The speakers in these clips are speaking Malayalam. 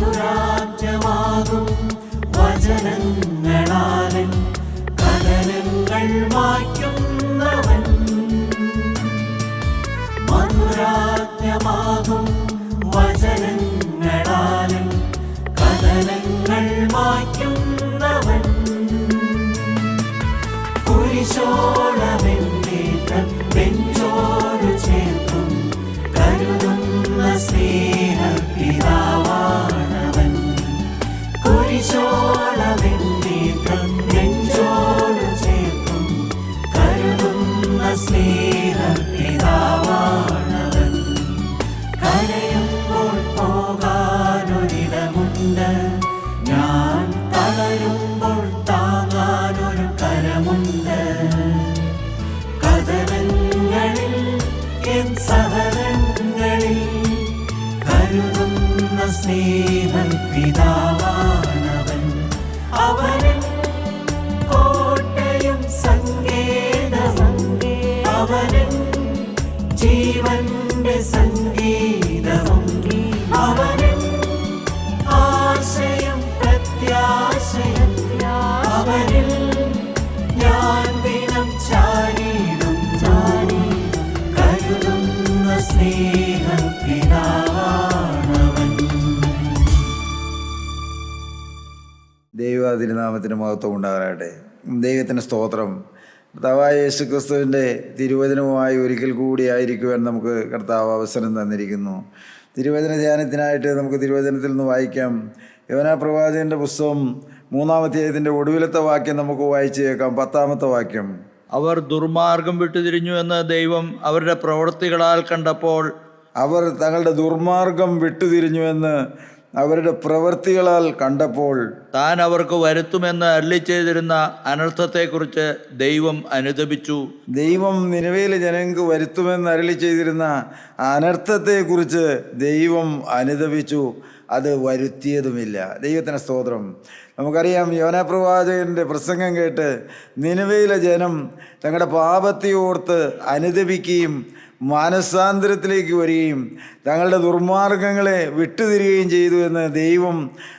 മധുരാജ്യമാകും വചനങ്ങളാലൻ കഥനങ്ങൾ മായ്ക്കുന്നവൻ മധുരാജ്യമാകും വചനങ്ങളാലൻ കഥനങ്ങൾ മായ്ക്കുന്നവൻ കുരിശോളമെന്നെ തൻ തളരുമ്പോൾ താങ്ങാനൊരു കരമുണ്ട്. കഥനങ്ങളിൽ എൻ സഹനങ്ങളിൽ കരുതുന്ന സ്നേഹം പിതാവാണവൻ. അവനൻ ദൈവ തിരുനാമത്തിന് മഹത്വം ഉണ്ടാകാനാകട്ടെ. ദൈവത്തിന്റെ സ്തോത്രം കർത്താവായ യേശു ക്രിസ്തുവിന്റെ തിരുവചനവുമായി ഒരിക്കൽ കൂടി ആയിരിക്കുവാൻ നമുക്ക് കർത്താവ് അവസരം തന്നിരിക്കുന്നു. തിരുവചന ധ്യാനത്തിനായിട്ട് നമുക്ക് തിരുവചനത്തിൽ നിന്ന് വായിക്കാം. യോനാ പ്രവാചകന്റെ പുസ്തകം മൂന്നാമധ്യായത്തിന്റെ ഒടുവിലത്തെ വാക്യം നമുക്ക് വായിച്ചു കേൾക്കാം. പത്താമത്തെ വാക്യം. അവർ ദുർമാർഗം വിട്ടുതിരിഞ്ഞു എന്ന് ദൈവം അവരുടെ പ്രവൃത്തികളാൽ കണ്ടപ്പോൾ അവർ തങ്ങളുടെ ദുർമാർഗം വിട്ടുതിരിഞ്ഞുവെന്ന് അവരുടെ പ്രവൃത്തികളാൽ കണ്ടപ്പോൾ താൻ അവർക്ക് വരുത്തുമെന്ന് അരളി ചെയ്തിരുന്ന അനർത്ഥത്തെക്കുറിച്ച് ദൈവം അനുദപിച്ചു. ദൈവം നിലവിലെ ജനങ്ങൾക്ക് വരുത്തുമെന്ന് അരളി ചെയ്തിരുന്ന അനർത്ഥത്തെക്കുറിച്ച് ദൈവം അനുദപിച്ചു. അത് വരുത്തിയതുമില്ല. ദൈവത്തിന് സ്തോത്രം. നമുക്കറിയാം യോനപ്രവാചകന്റെ പ്രസംഗം കേട്ട് നിലവിലെ ജനം തങ്ങളുടെ പാപത്തെ ഓർത്ത് അനുദപിക്കുകയും മാനസാന്തരത്തിലേക്ക് വരികയും തങ്ങളുടെ ദുർമാർഗങ്ങളെ വിട്ടുതിരികയും ചെയ്തു എന്ന് ദൈവം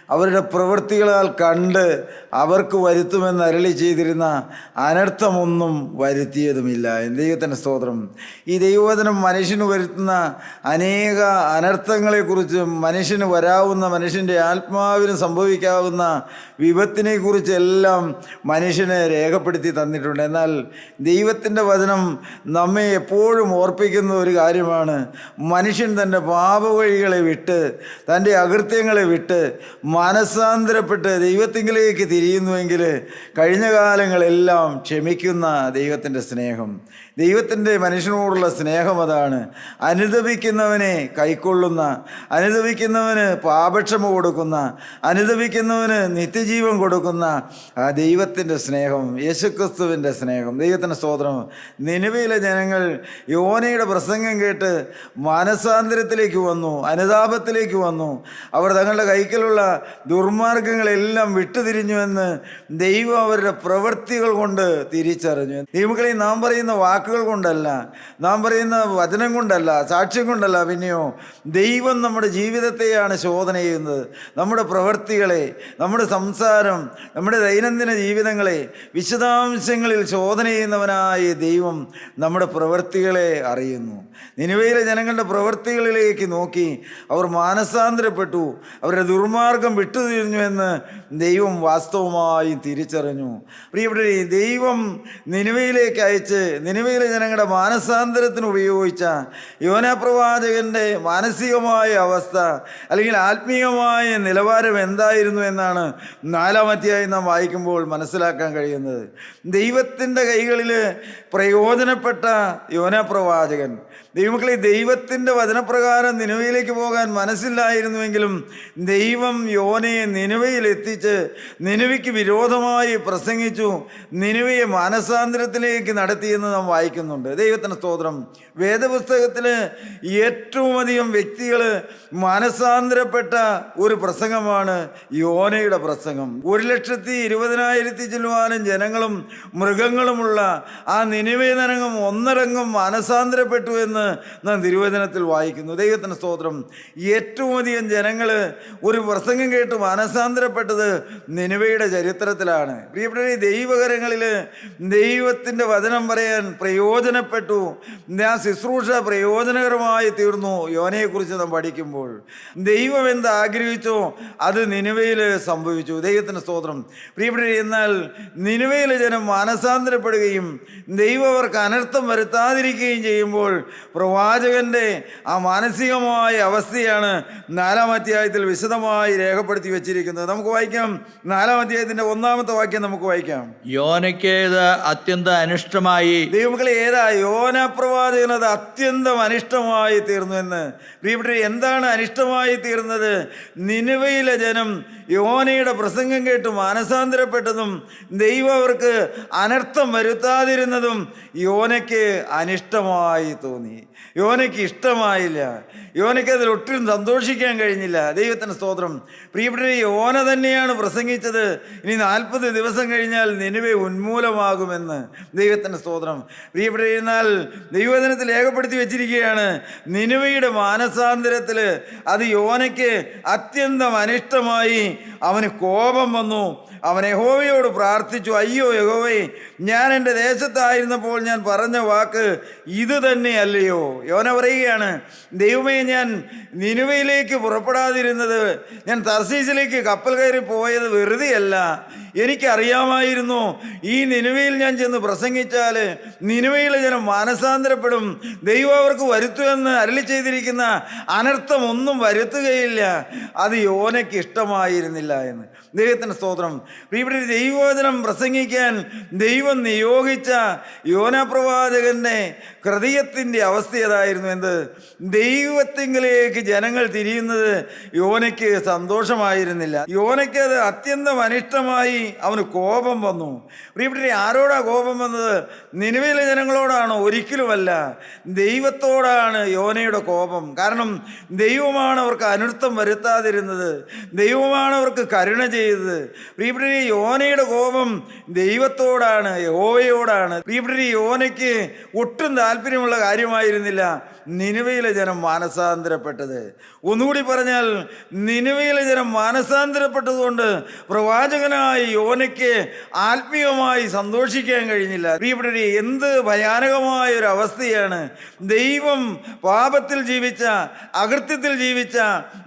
അവരുടെ പ്രവൃത്തികളാൽ കണ്ട് അവർക്ക് വരുത്തുമെന്ന് അരളി ചെയ്തിരുന്ന അനർത്ഥമൊന്നും വരുത്തിയതുമില്ല. ദൈവത്തിന്റെ സ്തോത്രം. ഈ ദൈവവചനം മനുഷ്യന് വരുത്തുന്ന അനേക അനർത്ഥങ്ങളെക്കുറിച്ച് മനുഷ്യന് വരാവുന്ന മനുഷ്യന്റെ ആത്മാവിന് സംഭവിക്കാവുന്ന വിപത്തിനെക്കുറിച്ച് എല്ലാം മനുഷ്യനെ രേഖപ്പെടുത്തി തന്നിട്ടുണ്ട്. എന്നാൽ ദൈവത്തിന്റെ വചനം നമ്മെ എപ്പോഴും ഓർപ്പിക്കുന്ന ഒരു കാര്യമാണ് മനുഷ്യൻ തന്റെ പാപവഴികളെ വിട്ട് തന്റെ അകൃത്യങ്ങളെ വിട്ട് മാനസാന്തരപ്പെട്ട് ദൈവത്തിങ്കിലേക്ക് തിരിയുന്നുവെങ്കിൽ കഴിഞ്ഞ കാലങ്ങളെല്ലാം ക്ഷമിക്കുന്ന ദൈവത്തിന്റെ സ്നേഹം. ദൈവത്തിന്റെ മനുഷ്യനോടുള്ള സ്നേഹം അതാണ്. അനുദപിക്കുന്നവനെ കൈക്കൊള്ളുന്ന അനുദപിക്കുന്നവന് പാപക്ഷമ കൊടുക്കുന്ന അനുദപിക്കുന്നവന് നിത്യജീവൻ കൊടുക്കുന്ന ആ ദൈവത്തിന്റെ സ്നേഹം യേശുക്രിസ്തുവിന്റെ സ്നേഹം ദൈവത്തിന്റെ സ്തോത്രം. നിലവിലെ ജനങ്ങൾ യോനയുടെ പ്രസംഗം കേട്ട് മാനസാന്തരത്തിലേക്ക് വന്നു അനുതാപത്തിലേക്ക് വന്നു. അവർ തങ്ങളുടെ കൈക്കലുള്ള ദുർമാർഗങ്ങളെല്ലാം വിട്ടുതിരിഞ്ഞുവെന്ന് ദൈവം അവരുടെ പ്രവൃത്തികൾ കൊണ്ട് തിരിച്ചറിഞ്ഞു. ദൈവങ്ങളെ നാം പറയുന്ന വാക്കുകൾ കൊണ്ടല്ല നാം പറയുന്ന വചനം കൊണ്ടല്ല സാക്ഷ്യം കൊണ്ടല്ല പിന്നെയോ ദൈവം നമ്മുടെ ജീവിതത്തെയാണ് ശോധന ചെയ്യുന്നത്. നമ്മുടെ പ്രവൃത്തികളെ നമ്മുടെ സംസാരം നമ്മുടെ ദൈനംദിന ജീവിതങ്ങളെ വിശദാംശങ്ങളിൽ ശോധന ചെയ്യുന്നവനായ ദൈവം നമ്മുടെ പ്രവൃത്തികളെ അറിയുന്നു. നിനുവയിലെ ജനങ്ങളുടെ പ്രവൃത്തികളിലേക്ക് നോക്കി അവർ മാനസാന്തരപ്പെട്ടു അവരുടെ ദുർമാർഗം വിട്ടുതിരിഞ്ഞു എന്ന് ദൈവം വാസ്തവമായി തിരിച്ചറിഞ്ഞു. പ്രിയപ്പെട്ട ദൈവം നിനുവയിലേക്ക് അയച്ച് നിനുവയിലെ ജനങ്ങളുടെ മാനസാന്തരത്തിന് ഉപയോഗിച്ച യോനപ്രവാചകന്റെ മാനസികമായ അവസ്ഥ അല്ലെങ്കിൽ ആത്മീയമായ നിലവാരം എന്തായിരുന്നു എന്നാണ് നാലാമത്തെയായി നാം വായിക്കുമ്പോൾ മനസ്സിലാക്കാൻ കഴിയുന്നത്. ദൈവത്തിന്റെ കൈകളിൽ പ്രയോജനപ്പെട്ട യോനപ്രവാചകൻ. ദൈവമക്കളെ ദൈവത്തിന്റെ വചനപ്രകാരം നിനുവയിലേക്ക് പോകാൻ മനസ്സില്ലായിരുന്നുവെങ്കിലും ദൈവം യോനയെ നിനുവയിൽ നിനുവയ്ക്ക് വിരോധമായി പ്രസംഗിച്ചു നിനുവയെ മാനസാന്തരത്തിലേക്ക് നടത്തിയെന്ന് നാം വായിക്കുന്നുണ്ട്. ദൈവത്തിന് സ്തോത്രം. വേദപുസ്തകത്തിൽ ഏറ്റവും അധികം വ്യക്തികൾ മാനസാന്തരപ്പെട്ട ഒരു പ്രസംഗമാണ് യോനയുടെ പ്രസംഗം. ഒരു ലക്ഷത്തി ഇരുപതിനായിരത്തി ചെല്ലുവാനും ജനങ്ങളും മൃഗങ്ങളുമുള്ള ആ നിനിവേ നരങ്ങും ഒന്നരങ്ങും മാനസാന്തരപ്പെട്ടു എന്ന് നാം തിരുവചനത്തിൽ വായിക്കുന്നു. ദൈവത്തിന് സ്തോത്രം. ഏറ്റവും അധികം ജനങ്ങൾ ഒരു പ്രസംഗം കേട്ട് മാനസാന്തരപ്പെട്ടത് നിനിവയുടെ ചരിത്രത്തിലാണ്. പ്രിയപ്പെട്ട ദൈവകരങ്ങളിൽ ദൈവത്തിന്റെ വചനം പറയാൻ പ്രയോജനപ്പെട്ടു. ആ ശുശ്രൂഷ പ്രയോജനകരമായി തീർന്നു. യോനയെക്കുറിച്ച് നാം പഠിക്കുമ്പോൾ ദൈവം എന്ത് ആഗ്രഹിച്ചോ അത് നിനവയിൽ സംഭവിച്ചു. ദൈവത്തിന്റെ സ്തോത്രം. പ്രിയപ്പെട്ട എന്നാൽ നിനുവയിലെ ജനം മാനസാന്തരപ്പെടുകയും ദൈവം അവർക്ക് അനർത്ഥം വരുത്താതിരിക്കുകയും ചെയ്യുമ്പോൾ പ്രവാചകന്റെ ആ മാനസികമായ അവസ്ഥയാണ് നാലാം അധ്യായത്തിൽ വിശദമായി രേഖപ്പെടുത്തി വെച്ചിരിക്കുന്നത്. നമുക്ക് വായിക്കാം. നാലാം അധ്യായത്തിന്റെ ഒന്നാമത്തെ വാക്യം നമുക്ക് വായിക്കാം. യോനയ്ക്ക് ഇത് അത്യന്തം അനിഷ്ടമായി. ദൈവമക്കളെ ഏതാ? യോന പ്രവാചകൻ അത് അത്യന്തം അനിഷ്ടമായി തീർന്നു എന്ന്. പ്രിയപ്പെട്ട എന്താണ് അനിഷ്ടമായി തീർന്നത്? നിനുവയിലെ ജനം യോനയുടെ പ്രസംഗം കേട്ട് മാനസാന്തരപ്പെട്ടതും ദൈവം അവർക്ക് അനർത്ഥം വരുത്താതിരുന്നതും യോനയ്ക്ക് അനിഷ്ടമായി തോന്നി. യോനയ്ക്ക് ഇഷ്ടമായില്ല. യോനയ്ക്ക് അതിൽ ഒട്ടും സന്തോഷിക്കാൻ കഴിഞ്ഞില്ല. ദൈവത്തിന് സ്തോത്രം. പ്രിയപ്പെട്ട യോന തന്നെയാണ് പ്രസംഗിച്ചത്. ഇനി നാൽപ്പത് ദിവസം കഴിഞ്ഞാൽ നിനുവെ ഉന്മൂലമാകുമെന്ന് ദൈവത്തിന് സ്തോത്രം. പ്രിയപ്പെട്ട എന്നാൽ ദൈവദിനത്തിൽ രേഖപ്പെടുത്തി വെച്ചിരിക്കുകയാണ്. നിനുവയുടെ മാനസാന്തരത്തിൽ അത് യോനയ്ക്ക് അത്യന്തം അനിഷ്ടമായി. അവന് കോപം വന്നു. അവൻ യഹോവയോട് പ്രാർത്ഥിച്ചു അയ്യോ യഹോവേ ഞാൻ എന്റെ ദേശത്തായിരുന്നപ്പോൾ ഞാൻ പറഞ്ഞ വാക്ക് ഇത് തന്നെയല്ലയോ യോന പറയുകയാണ് ദൈവമേ ഞാൻ നിനുവയിലേക്ക് പുറപ്പെടാതിരുന്നത് ഞാൻ തർസീസിലേക്ക് കപ്പൽ കയറി പോയത് വെറുതെയല്ല. എനിക്കറിയാമായിരുന്നു ഈ നിനുവയിൽ ഞാൻ ചെന്ന് പ്രസംഗിച്ചാൽ നിനുവയിലെ ജനം മാനസാന്തരപ്പെടും. ദൈവം അവർക്ക് വരുത്തുമെന്ന് അരളി ചെയ്തിരിക്കുന്ന അനർത്ഥം ഒന്നും വരുത്തുകയില്ല. അത് യോനയ്ക്ക് ഇഷ്ടമായിരുന്നില്ല എന്ന്. ദൈവത്തിന് സ്തോത്രം. ഇവിടെ ദൈവവചനം പ്രസംഗിക്കാൻ ദൈവം നിയോഗിച്ച യോനപ്രവാചകന്റെ ഹൃദയത്തിന്റെ അവസ്ഥ ഏതായിരുന്നു എന്ത് ദൈവത്തിങ്കിലേക്ക് ജനങ്ങൾ തിരിയുന്നത് യോനയ്ക്ക് സന്തോഷമായിരുന്നില്ല. യോനയ്ക്ക് അത് അത്യന്തം അനിഷ്ടമായി അവന് കോപം വന്നു. ഇവിടെ ആരോടാ കോപം വന്നത്? നിലവിലെ ജനങ്ങളോടാണോ ഒരിക്കലുമല്ല. ദൈവത്തോടാണ് യോനയുടെ കോപം. കാരണം ദൈവമാണ് അവർക്ക് അനർത്ഥം വരുത്താതിരുന്നത്. ദൈവമാണ് അവർക്ക് കരുണ ചെയ്തത്. പ്രിയപ്പെട്ട യോനയുടെ കോപം ദൈവത്തോടാണ് യഹോവയോടാണ്. പ്രിയപ്പെട്ട യോനയ്ക്ക് ഒട്ടും താല്പര്യമുള്ള കാര്യമായിരുന്നില്ല. നിനുവയിലെ ജനം മാനസാന്തരപ്പെട്ടത്. ഒന്നുകൂടി പറഞ്ഞാൽ നിനുവയിലെ ജനം മാനസാന്തരപ്പെട്ടതുകൊണ്ട് പ്രവാചകനായ യോനയ്ക്ക് ആത്മീയമായി സന്തോഷിക്കാൻ കഴിഞ്ഞില്ല. ഇവിടെ എന്ത് ഭയാനകമായ ഒരു അവസ്ഥയാണ് ദൈവം പാപത്തിൽ ജീവിച്ച അകൃത്യത്തിൽ ജീവിച്ച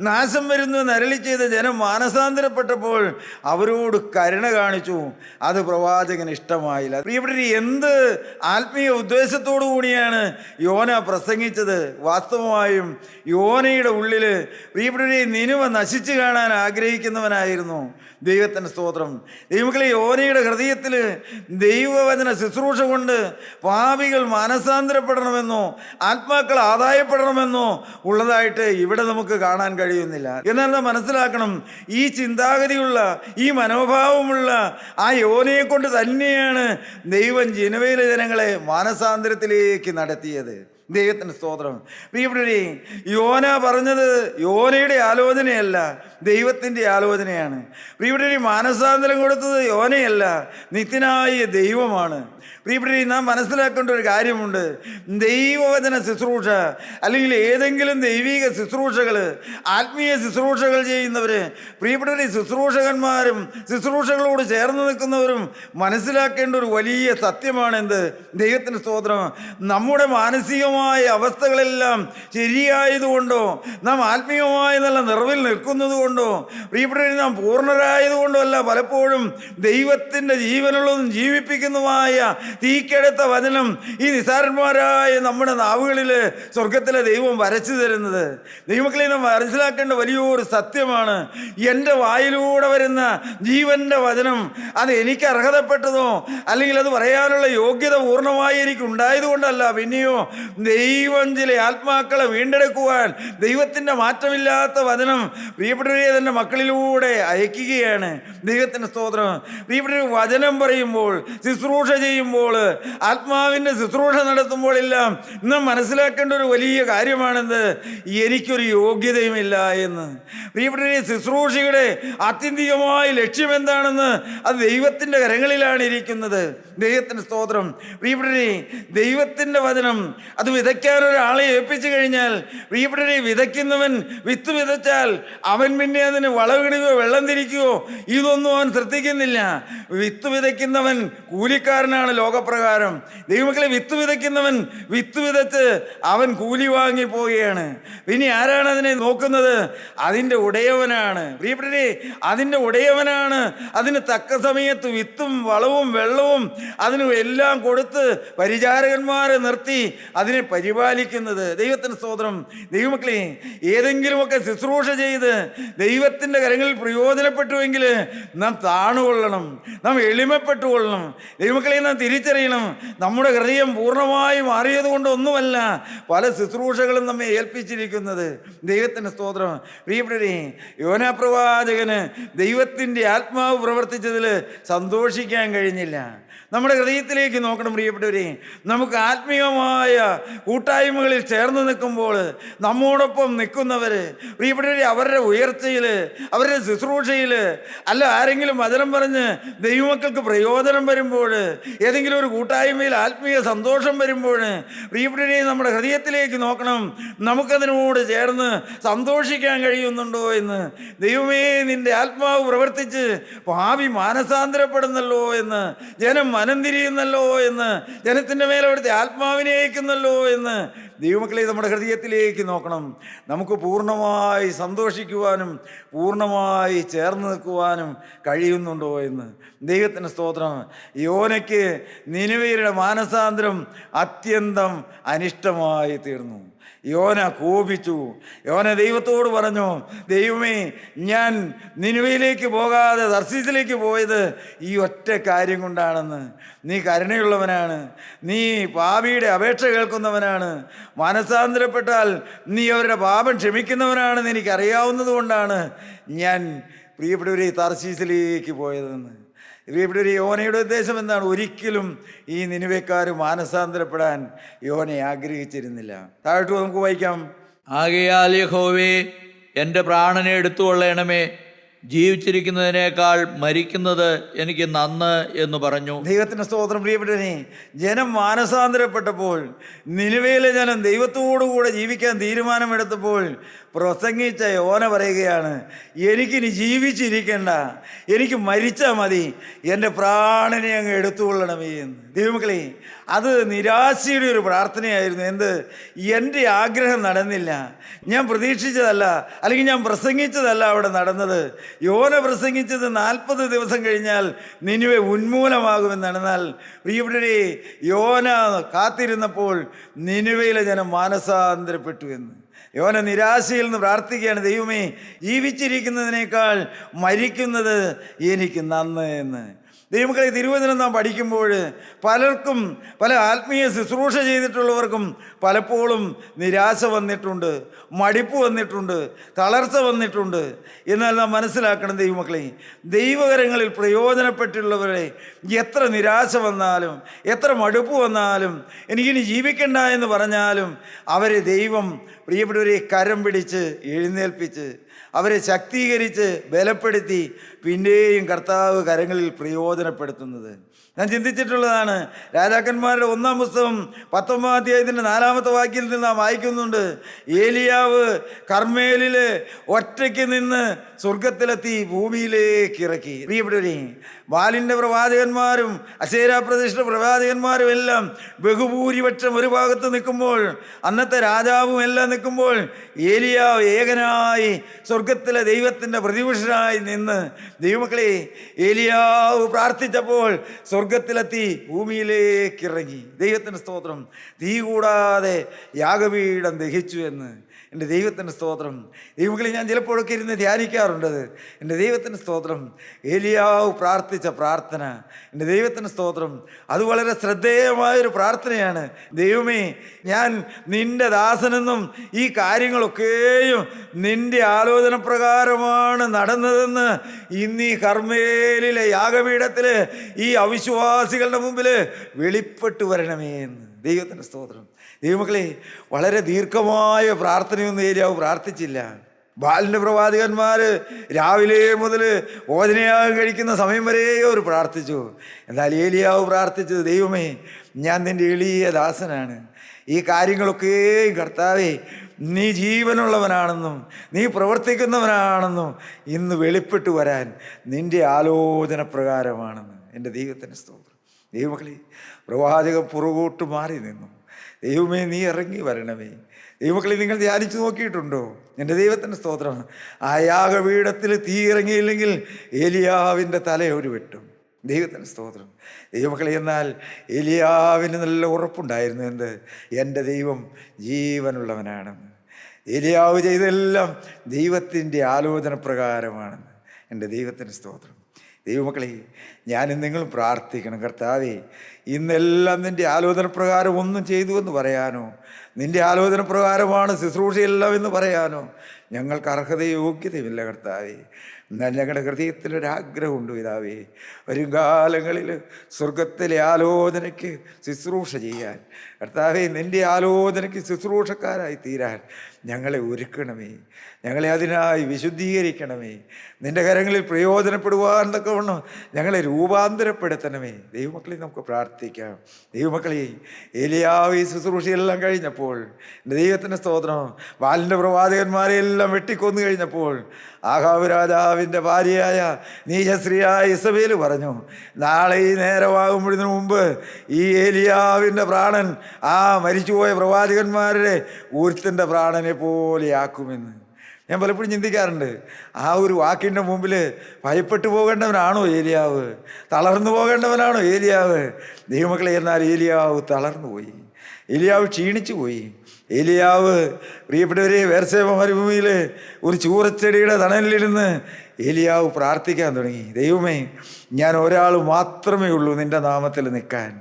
നാശം വരുന്നു നരളി ചെയ്ത ജനം മാനസാന്തരപ്പെട്ടപ്പോൾ അവരോട് കരുണ കാണിച്ചു. അത് പ്രവാചകന് ഇഷ്ടമായില്ല. ഇവിടെ എന്ത് ആത്മീയ ഉദ്ദേശത്തോടു കൂടിയാണ് യോന പ്രസംഗിച്ചത്. വാസ്തവമായും യോനയുടെ ഉള്ളിൽ പ്രിയപ്പെട്ടവരെ നിനുവ നശിച്ചു കാണാൻ ആഗ്രഹിക്കുന്നവനായിരുന്നു. ദൈവത്തിന്റെ സ്തോത്രം. ദൈവമക്കളെ യോനയുടെ ഹൃദയത്തിൽ ദൈവവചന ശുശ്രൂഷ കൊണ്ട് പാപികൾ മാനസാന്തരപ്പെടണമെന്നോ ആത്മാക്കൾ ആദായപ്പെടണമെന്നോ ഉള്ളതായിട്ട് ഇവിടെ നമുക്ക് കാണാൻ കഴിയുന്നില്ല. എന്നാൽ നാം മനസ്സിലാക്കണം ഈ ചിന്താഗതിയുള്ള ഈ മനോഭാവമുള്ള ആ യോനയെ കൊണ്ട് തന്നെയാണ് ദൈവം ജനുവയിലെ ജനങ്ങളെ മാനസാന്തരത്തിലേക്ക് നടത്തിയത്. ദൈവത്തിന് സ്തോത്രം. പ്രിയപ്പെട്ടവരെ യോന പറഞ്ഞത് യോനയുടെ ആലോചനയല്ല ദൈവത്തിന്റെ ആലോചനയാണ്. പ്രിയപ്പെട്ടവരെ മാനസാന്തരം കൊടുത്തത് യോനയല്ല നിത്യനായ ദൈവമാണ്. പ്രിയപ്പെട്ടവരെ നാം മനസ്സിലാക്കേണ്ട ഒരു കാര്യമുണ്ട്. ദൈവവചന ശുശ്രൂഷ അല്ലെങ്കിൽ ഏതെങ്കിലും ദൈവിക ശുശ്രൂഷകൾ ആത്മീയ ശുശ്രൂഷകൾ ചെയ്യുന്നവർ പ്രിയപ്പെട്ടവർ ശുശ്രൂഷകന്മാരും ശുശ്രൂഷകളോട് ചേർന്ന് നിൽക്കുന്നവരും മനസ്സിലാക്കേണ്ട ഒരു വലിയ സത്യമാണ് എന്ത് ദൈവത്തിന് സ്തോത്രം. നമ്മുടെ മാനസികമായ അവസ്ഥകളെല്ലാം ശരിയായതുകൊണ്ടോ നാം ആത്മീയമായ നല്ല നിറവിൽ നിൽക്കുന്നത് കൊണ്ടോ പ്രിയപ്പെട്ടവരെ നാം പൂർണരായതുകൊണ്ടോ അല്ല പലപ്പോഴും ദൈവത്തിന്റെ ജീവനുള്ളതും ജീവിപ്പിക്കുന്നതുമായ തീക്കെടുത്ത വചനം ഈ നിസാരന്മാരായ നമ്മുടെ നാവുകളിൽ സ്വർഗത്തിലെ ദൈവം വരച്ചു തരുന്നത്. ദൈവമക്കളെ നാം മനസ്സിലാക്കേണ്ട വലിയൊരു സത്യമാണ്. എന്റെ വായിലൂടെ വരുന്ന ജീവന്റെ വചനം അത് എനിക്ക് അർഹതപ്പെട്ടതോ അല്ലെങ്കിൽ അത് പറയാനുള്ള യോഗ്യത പൂർണമായി എനിക്ക് ഉണ്ടായതുകൊണ്ടല്ല പിന്നെയോ ദൈവം ചില ആത്മാക്കളെ വീണ്ടെടുക്കുവാൻ ദൈവത്തിന്റെ മാറ്റമില്ലാത്ത വചനം പ്രിയപ്പെട്ടവരെ തന്റെ മക്കളിലൂടെ അയക്കുകയാണ്. ദൈവത്തിന്റെ സ്തോത്രം. പ്രിയപ്പെട്ടവർ വചനം പറയുമ്പോൾ ശുശ്രൂഷ ചെയ്യുമ്പോൾ ആത്മാവിന്റെ ശുശ്രൂഷ നടത്തുമ്പോഴെല്ലാം നാം മനസ്സിലാക്കേണ്ട ഒരു വലിയ കാര്യമാണെന്ത്? എനിക്കൊരു യോഗ്യതയുമില്ല എന്ന്. പ്രിയപ്പെട്ട ശുശ്രൂഷയുടെ ആത്യന്തികമായ ലക്ഷ്യം എന്താണെന്ന് അത് ദൈവത്തിന്റെ കരങ്ങളിലാണ് ഇരിക്കുന്നത്. ദൈവത്തിന്റെ സ്തോത്രം. പ്രിയപ്പെട്ടവരെ ദൈവത്തിന്റെ വചനം അത് വിതയ്ക്കാൻ ഒരാളെ ഏൽപ്പിച്ചു കഴിഞ്ഞാൽ പ്രിയപ്പെട്ടവരെ വിതയ്ക്കുന്നവൻ വിത്ത് വിതച്ചാൽ അവൻ പിന്നെ അതിന് വളവിടുകയോ വെള്ളം തിരിക്കുകയോ ഇതൊന്നും അവൻ ശ്രദ്ധിക്കുന്നില്ല. വിത്ത് വിതയ്ക്കുന്നവൻ കൂലിക്കാരനാണ് ലോകപ്രകാരം. ദൈവമക്കളെ വിത്ത് വിതയ്ക്കുന്നവൻ വിത്ത് വിതച്ച് അവൻ കൂലി വാങ്ങി പോവുകയാണ്. പിന്നെ ആരാണ് അതിനെ നോക്കുന്നത്? അതിന്റെ ഉടയവനാണ്. പ്രിയപ്പെട്ടേ അതിന്റെ ഉടയവനാണ്. അതിന് തക്ക സമയത്ത് വിത്തും വളവും വെള്ളവും അതിന് എല്ലാം കൊടുത്ത് പരിചാരകന്മാരെ നിർത്തി അതിനെ പരിപാലിക്കുന്നത്. ദൈവത്തിന് സ്തോത്രം. ദൈവമക്കളെ ഏതെങ്കിലുമൊക്കെ ശുശ്രൂഷ ചെയ്ത് ദൈവത്തിന്റെ കരങ്ങളിൽ പ്രയോജനപ്പെട്ടുവെങ്കിൽ നാം താണുകൊള്ളണം. നാം എളിമപ്പെട്ടുകൊള്ളണം. ദൈവമക്കളെ നാം തിരിച്ചറിയണം. നമ്മുടെ ഹൃദയം പൂർണമായി മാറിയത് കൊണ്ടൊന്നുമല്ല പല ശുശ്രൂഷകളും നമ്മെ ഏൽപ്പിച്ചിരിക്കുന്നത്. ദൈവത്തിന്റെ സ്തോത്രം. പ്രിയപ്പെട്ടവരെ യോനാപ്രവാചകന് ദൈവത്തിന്റെ ആത്മാവ് പ്രവർത്തിച്ചതിൽ സന്തോഷിക്കാൻ കഴിഞ്ഞില്ല. നമ്മുടെ ഹൃദയത്തിലേക്ക് നോക്കണം പ്രിയപ്പെട്ടവരെ. നമുക്ക് ആത്മീയമായ കൂട്ടായ്മകളിൽ ചേർന്ന് നിൽക്കുമ്പോൾ നമ്മോടൊപ്പം നിൽക്കുന്നവർ പ്രിയപ്പെട്ടവരെ അവരുടെ ഉയർച്ചയിൽ അവരുടെ ശുശ്രൂഷയിൽ അല്ല ആരെങ്കിലും വചനം പറഞ്ഞ് ദൈവമക്കൾക്ക് പ്രയോജനം വരുമ്പോൾ ഏതെങ്കിലും ഒരു കൂട്ടായ്മയിൽ ആത്മീയ സന്തോഷം വരുമ്പോൾ പ്രിയപ്പെട്ടവരെ നമ്മുടെ ഹൃദയത്തിലേക്ക് നോക്കണം. നമുക്കതിനോട് ചേർന്ന് സന്തോഷിക്കാൻ കഴിയുന്നുണ്ടോ എന്ന്. ദൈവമേ നിന്റെ ആത്മാവ് പ്രവർത്തിച്ച് ഭാവി മാനസാന്തരപ്പെടുന്നല്ലോ എന്ന്. ജനം മനം തിരിയുന്നല്ലോ എന്ന്. ജനത്തിന്റെ മേലെ അവിടുത്തെ ആത്മാവിനെ അയക്കുന്നല്ലോ എന്ന്. ദൈവമക്കളെ നമ്മുടെ ഹൃദയത്തിലേക്ക് നോക്കണം. നമുക്ക് പൂർണമായി സന്തോഷിക്കുവാനും പൂർണമായി ചേർന്ന് നിൽക്കുവാനും കഴിയുന്നുണ്ടോ എന്ന്. ദൈവത്തിന്റെ സ്തോത്രം. യോനയ്ക്ക് നിനുവയുടെ മാനസാന്തരം അത്യന്തം അനിഷ്ടമായി തീർന്നു. യോന കോപിച്ചു. യോന ദൈവത്തോട് പറഞ്ഞു ദൈവമേ ഞാൻ നിനുവയിലേക്ക് പോകാതെ ദർശീസിലേക്ക് പോയത് ഈ ഒറ്റ കാര്യം കൊണ്ടാണെന്ന്. നീ കരുണയുള്ളവനാണ്. നീ പാപിയുടെ അപേക്ഷ കേൾക്കുന്നവനാണ്. മാനസാന്തരപ്പെട്ടാൽ നീ അവരുടെ പാപം ക്ഷമിക്കുന്നവനാണെന്ന് എനിക്കറിയാവുന്നത് കൊണ്ടാണ് ഞാൻ പ്രിയപ്പെട്ടവരെ തർശീസിലേക്ക് പോയതെന്ന്. പ്രിയപ്പെട്ടവരെ യോനയുടെ ഉദ്ദേശം എന്താണ്? ഒരിക്കലും ഈ നിനുവേക്കാർ മാനസാന്തരപ്പെടാൻ യോനെ ആഗ്രഹിച്ചിരുന്നില്ല. താഴോട്ട് നമുക്ക് വായിക്കാം. ആകയാൽ യഹോവേ എന്റെ പ്രാണനെ എടുത്തുകൊള്ളണമേ. ജീവിച്ചിരിക്കുന്നതിനേക്കാൾ മരിക്കുന്നത് എനിക്ക് നന്ന് എന്ന് പറഞ്ഞു. ദൈവത്തിന്റെ സ്തോത്രം പ്രിയപ്പെട്ടനെ ജനം മാനസാന്തരപ്പെട്ടപ്പോൾ നിലവിലെ ജനം ദൈവത്തോടുകൂടെ ജീവിക്കാൻ തീരുമാനമെടുത്തപ്പോൾ പ്രസംഗിച്ച യോന പറയുകയാണ് എനിക്കിനി ജീവിച്ചിരിക്കണ്ട. എനിക്ക് മരിച്ചാൽ മതി. എന്റെ പ്രാണനെ അങ്ങ് എടുത്തുകൊള്ളണമേ എന്ന്. ദൈവമക്കളെ അത് നിരാശയുടെ ഒരു പ്രാർത്ഥനയായിരുന്നു. എന്ത്? എന്റെ ആഗ്രഹം നടന്നില്ല. ഞാൻ പ്രതീക്ഷിച്ചതല്ല. അല്ലെങ്കിൽ ഞാൻ പ്രസംഗിച്ചതല്ല അവിടെ നടന്നത്. യോന പ്രസംഗിച്ചത് നാൽപ്പത് ദിവസം കഴിഞ്ഞാൽ നിനുവെ ഉന്മൂലമാകുമെന്നാണ് എന്നാൽ പ്രിയപ്പെട്ടവരെ യോന കാത്തിരുന്നപ്പോൾ നിനുവയിലെ ജനം മാനസാന്തരപ്പെട്ടു എന്ന്. യോന നിരാശയിൽ നിന്ന് പ്രാർത്ഥിക്കുകയാണ് ദൈവമേ ജീവിച്ചിരിക്കുന്നതിനേക്കാൾ മരിക്കുന്നത് എനിക്ക് നന്ന് എന്ന്. ദൈവമക്കളെ തിരുവചനം നാം പഠിക്കുമ്പോൾ പലർക്കും പല ആത്മീയ ശുശ്രൂഷ ചെയ്തിട്ടുള്ളവർക്കും പലപ്പോഴും നിരാശ വന്നിട്ടുണ്ട് മടിപ്പ് വന്നിട്ടുണ്ട് തളർച്ച വന്നിട്ടുണ്ട്. എന്നാൽ നാം മനസ്സിലാക്കണം ദൈവമക്കളെ ദൈവകരങ്ങളിൽ പ്രയോജനപ്പെട്ടുള്ളവരെ എത്ര നിരാശ വന്നാലും എത്ര മടുപ്പ് വന്നാലും എനിക്കിനി ജീവിക്കണ്ട എന്ന് പറഞ്ഞാലും അവരെ ദൈവം പ്രിയപ്പെട്ടവരെ കരം പിടിച്ച് എഴുന്നേൽപ്പിച്ച് അവരെ ശക്തീകരിച്ച് ബലപ്പെടുത്തി പിന്നെയും കർത്താവ് കരങ്ങളിൽ പ്രയോജനപ്പെടുത്തുന്നത്. ഞാൻ ചിന്തിച്ചിട്ടുള്ളതാണ്. രാജാക്കന്മാരുടെ ഒന്നാം പുസ്തകം പത്തൊമ്പതാം അധ്യായത്തിന്റെ നാലാമത്തെ വാക്യത്തിൽ നിന്ന് നാം വായിക്കുന്നുണ്ട്. ഏലിയാവ് കർമ്മേലിൽ ഒറ്റയ്ക്ക് നിന്ന് സ്വർഗത്തിലെത്തി ഭൂമിയിലേക്ക് ഇറക്കി പ്രിയപ്പെട്ടവരെ ബാലിന്റെ പ്രവാചകന്മാരും അശേരാ പ്രവാചകന്മാരും എല്ലാം ബഹുഭൂരിപക്ഷം ഒരു ഭാഗത്ത് നിൽക്കുമ്പോൾ അന്നത്തെ രാജാവും എല്ലാം നിൽക്കുമ്പോൾ ഏലിയാവ് ഏകനായി സ്വർഗ സ്വർഗത്തിലെ ദൈവത്തിന്റെ പ്രതിപുഷനായി നിന്ന് ദൈവമക്കളെ ഏലിയാവ് പ്രാർത്ഥിച്ചപ്പോൾ സ്വർഗത്തിലെത്തി ഭൂമിയിലേക്ക് ഇറങ്ങി ദൈവത്തിന്റെ സ്തോത്രം. തീ കൂടാതെ യാഗപീഠം ദഹിച്ചു എന്ന് എന്റെ ദൈവത്തിന്റെ സ്തോത്രം. ദൈവങ്ങളിൽ ഞാൻ ചിലപ്പോഴൊക്കെ ഇരുന്ന് ധ്യാനിക്കാറുണ്ടത് എന്റെ ദൈവത്തിന്റെ സ്തോത്രം. ഏലിയാവ് പ്രാർത്ഥിച്ച പ്രാർത്ഥന. എന്റെ ദൈവത്തിന്റെ സ്തോത്രം. അത് വളരെ ശ്രദ്ധേയമായൊരു പ്രാർത്ഥനയാണ്. ദൈവമേ ഞാൻ നിന്റെ ദാസനെന്നും ഈ കാര്യങ്ങളൊക്കെയും നിന്റെ ആലോചന പ്രകാരമാണ് നടന്നതെന്ന് ഇന്ന് കർമ്മേലിലെ യാഗപീഠത്തിൽ ഈ അവിശ്വാസികളുടെ മുമ്പിൽ വെളിപ്പെട്ടു വരണമേ എന്ന് ദൈവത്തിന്റെ സ്തോത്രം. ദൈവമക്കളെ വളരെ ദീർഘമായ പ്രാർത്ഥനയൊന്നും ഏരിയാവ് പ്രാർത്ഥിച്ചില്ല. ബാലിന്റെ പ്രവാചകന്മാർ രാവിലെ മുതൽ ഭോജനയാഗം കഴിക്കുന്ന സമയം വരെ അവർ പ്രാർത്ഥിച്ചു. എന്നാൽ ഏലിയാവ് പ്രാർത്ഥിച്ചത് ദൈവമേ ഞാൻ നിന്റെ എളിയ ദാസനാണ്. ഈ കാര്യങ്ങളൊക്കെയും കർത്താവേ നീ ജീവനുള്ളവനാണെന്നും നീ പ്രവർത്തിക്കുന്നവനാണെന്നും ഇന്ന് വെളിപ്പെട്ടു വരാൻ നിന്റെ ആലോചന പ്രകാരമാണെന്ന് എന്റെ ദൈവത്തിന്റെ സ്തോത്രം. ദൈവമക്കളെ പ്രവാചകം പുറകോട്ട് മാറി നിന്നു. ദൈവമേ നീ ഇറങ്ങി വരണമേ. ദൈവമക്കളെ നിങ്ങൾ ധ്യാനിച്ചു നോക്കിയിട്ടുണ്ടോ? എന്റെ ദൈവത്തിന്റെ സ്തോത്രം. ആ യാഗപീഠത്തിൽ തീ ഇറങ്ങിയില്ലെങ്കിൽ ഏലിയാവിന്റെ തലയൊരു വെട്ടും. ദൈവത്തിന്റെ സ്തോത്രം. ദൈവമക്കളെ എന്നാൽ ഏലിയാവിന് നല്ല ഉറപ്പുണ്ടായിരുന്നു എന്ത്? എന്റെ ദൈവം ജീവനുള്ളവനാണ്. ഏലിയാവ് ചെയ്തെല്ലാം ദൈവത്തിന്റെ ആലോചന പ്രകാരമാണെന്ന് എന്റെ ദൈവത്തിന്റെ സ്തോത്രം. ദൈവമക്കളെ ഞാനും നിങ്ങൾ പ്രാർത്ഥിക്കണം കർത്താവേ. ഇന്നെല്ലാം നിന്റെ ആലോചന പ്രകാരം ഒന്നും ചെയ്തു എന്ന് പറയാനോ? നിന്റെ ആലോചന പ്രകാരമാണ് ശുശ്രൂഷയെല്ലാം എന്ന് പറയാനോ? ഞങ്ങൾക്ക് അർഹത യോഗ്യതയുമില്ല കർത്താവേ. എന്നാൽ ഞങ്ങളുടെ ഹൃദയത്തിലൊരാഗ്രഹമുണ്ട് പിതാവേ. വരും കാലങ്ങളിൽ സ്വർഗത്തിലെ ആലോചനയ്ക്ക് ശുശ്രൂഷ ചെയ്യാൻ. കർത്താവേ നിന്റെ ആലോചനയ്ക്ക് ശുശ്രൂഷക്കാരായി തീരാൻ ഞങ്ങളെ ഒരുക്കണമേ. ഞങ്ങളെ അതിനായി വിശുദ്ധീകരിക്കണമേ. നിന്റെ കരങ്ങളിൽ പ്രയോജനപ്പെടുവാൻ എന്നൊക്കെ വേണം ഞങ്ങളെ രൂപാന്തരപ്പെടുത്തണമേ. ദൈവമക്കളെ നമുക്ക് പ്രാർത്ഥിക്കാം. ദൈവമക്കളെ ഏലിയാവ് ഈ ശുശ്രൂഷയെല്ലാം കഴിഞ്ഞപ്പോൾ എന്റെ ദൈവത്തിന്റെ സ്തോത്രം ബാലിന്റെ പ്രവാചകന്മാരെ എല്ലാം വെട്ടിക്കൊന്നു കഴിഞ്ഞപ്പോൾ ആഹാവ് രാജാവിന്റെ ഭാര്യയായ നീചശ്രീയായ ഇസബേൽ പറഞ്ഞു നാളെ ഈ നേരമാകുമ്പോഴതിനു മുമ്പ് ഈ ഏലിയാവിന്റെ പ്രാണൻ ആ മരിച്ചുപോയ പ്രവാചകന്മാരുടെ ഊർത്തിന്റെ പ്രാണനെ പോലെയാക്കുമെന്ന് ഞാൻ പലപ്പോഴും ചിന്തിക്കാറുണ്ട് ആ ഒരു വാക്കിന്റെ മുമ്പിൽ ഭയപ്പെട്ടു പോകേണ്ടവനാണോ ഏലിയാവ്? തളർന്നു പോകേണ്ടവനാണോ ഏലിയാവ്? ദൈവമക്കളെ എന്നാൽ ഏലിയാവ് തളർന്നു പോയി. ഏലിയാവ് ക്ഷീണിച്ചു പോയി. ഏലിയാവ് പ്രിയപ്പെട്ടവരെ വേർസേവ മരുഭൂമിയിൽ ഒരു ചൂറച്ചെടിയുടെ തണലിലിരുന്ന് ഏലിയാവ് പ്രാർത്ഥിക്കാൻ തുടങ്ങി. ദൈവമേ ഞാൻ ഒരാൾ മാത്രമേ ഉള്ളൂ നിന്റെ നാമത്തിൽ നിൽക്കാൻ.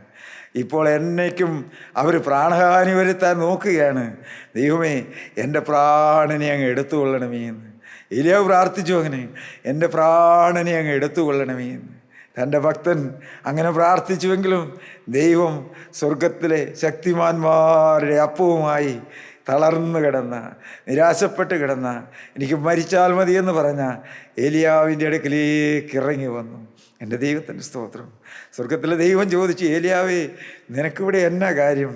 ഇപ്പോൾ എന്നേക്കും അവർ പ്രാണഹാനി വരുത്താൻ നോക്കുകയാണ്. ദൈവമേ എന്റെ പ്രാണനെ അങ്ങ് എടുത്തുകൊള്ളണമേ എന്ന്. ഏലിയാവ് പ്രാർത്ഥിച്ചു അങ്ങനെ എന്റെ പ്രാണനെ അങ്ങ് എടുത്തുകൊള്ളണമേ എന്ന്. തന്റെ ഭക്തൻ അങ്ങനെ പ്രാർത്ഥിച്ചുവെങ്കിലും ദൈവം സ്വർഗത്തിലെ ശക്തിമാന്മാരുടെ അപ്പവുമായി തളർന്നു കിടന്ന നിരാശപ്പെട്ട് കിടന്ന എനിക്ക് മരിച്ചാൽ മതിയെന്ന് പറഞ്ഞ ഏലിയാവിന്റെ അടുക്കിലേക്ക് ഇറങ്ങി വന്നു. എന്റെ ദൈവത്തിന്റെ സ്തോത്രം. സ്വർഗത്തിലെ ദൈവം ചോദിച്ചു ഏലിയാവേ നിനക്കിവിടെ എന്നാ കാര്യം?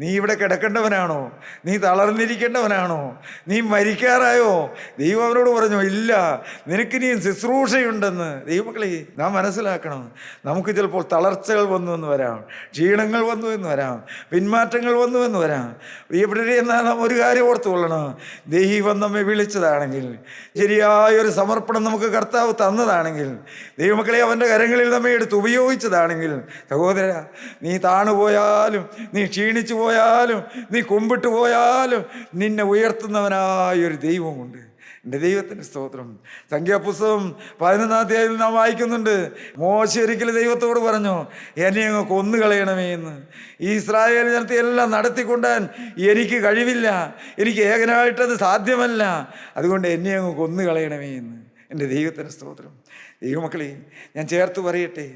നീ ഇവിടെ കിടക്കേണ്ടവനാണോ? നീ തളർന്നിരിക്കേണ്ടവനാണോ? നീ മരിക്കാറായോ? ദൈവം അവനോട് പറഞ്ഞു ഇല്ല നിനക്ക് നീ ശുശ്രൂഷയുണ്ടെന്ന്. ദൈവമക്കളെ നാം മനസ്സിലാക്കണം. നമുക്ക് ചിലപ്പോൾ തളർച്ചകൾ വന്നു എന്ന് വരാം ക്ഷീണങ്ങൾ വന്നു എന്ന് വരാം പിന്മാറ്റങ്ങൾ വന്നു എന്ന് വരാം. പ്രിയപ്പെട്ടവരെ എന്നാൽ നാം ഒരു കാര്യം ഓർത്തു കൊള്ളണം. ദൈവം നമ്മെ വിളിച്ചതാണെങ്കിൽ ശരിയായൊരു സമർപ്പണം നമുക്ക് കർത്താവ് തന്നതാണെങ്കിൽ ദൈവമക്കളെ അവന്റെ കരങ്ങളിൽ നമ്മെ എടുത്ത് ഉപയോഗിച്ചതാണെങ്കിൽ സഹോദര നീ താണുപോയാലും നീ ക്ഷീണിച്ചു പോയാലും നീ കുമ്പിട്ട് പോയാലും നിന്നെ ഉയർത്തുന്നവനായൊരു ദൈവമുണ്ട്. എന്റെ ദൈവത്തിന്റെ സ്തോത്രം. സംഖ്യാപുസ്തകം പതിനൊന്നാം അധ്യായത്തിൽ നാം വായിക്കുന്നുണ്ട്. മോശ ഒരിക്കലും ദൈവത്തോട് പറഞ്ഞു എന്നെ അങ്ങ് കൊന്നുകളയണമേ എന്ന്. ഈ ഇസ്രായേൽ ജനത്തെ എല്ലാം നടത്തിക്കൊണ്ടാൻ എനിക്ക് കഴിവില്ല. എനിക്ക് ഏകനായിട്ടത് സാധ്യമല്ല. അതുകൊണ്ട് എന്നെ അങ്ങ് കൊന്നു കളയണമേ എന്ന്. എന്റെ ദൈവത്തിന്റെ സ്തോത്രം. ദൈവമക്കളെ ഞാൻ ചേർത്ത് പറയട്ടെ.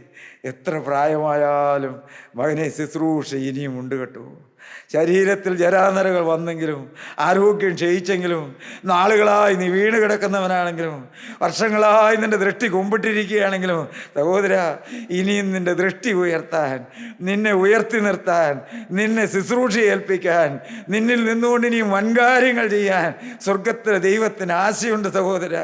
എത്ര പ്രായമായാലും മകനെ ശുശ്രൂഷ ഇനിയും ഉണ്ട് കേട്ടോ. ശരീരത്തിൽ ജരാനരകൾ വന്നെങ്കിലും ആരോഗ്യം ക്ഷയിച്ചെങ്കിലും നാളുകളായി നീ വീണ് കിടക്കുന്നവനാണെങ്കിലും വർഷങ്ങളായി നിന്റെ ദൃഷ്ടി കുമ്പിട്ടിരിക്കുകയാണെങ്കിലും സഹോദര ഇനിയും നിന്റെ ദൃഷ്ടി ഉയർത്താൻ നിന്നെ ഉയർത്തി നിർത്താൻ നിന്നെ ശുശ്രൂഷ ഏൽപ്പിക്കാൻ നിന്നിൽ നിന്നുകൊണ്ട് ഇനിയും വൻകാര്യങ്ങൾ ചെയ്യാൻ സ്വർഗത്തിലെ ദൈവത്തിന് ആശയുണ്ട് സഹോദര.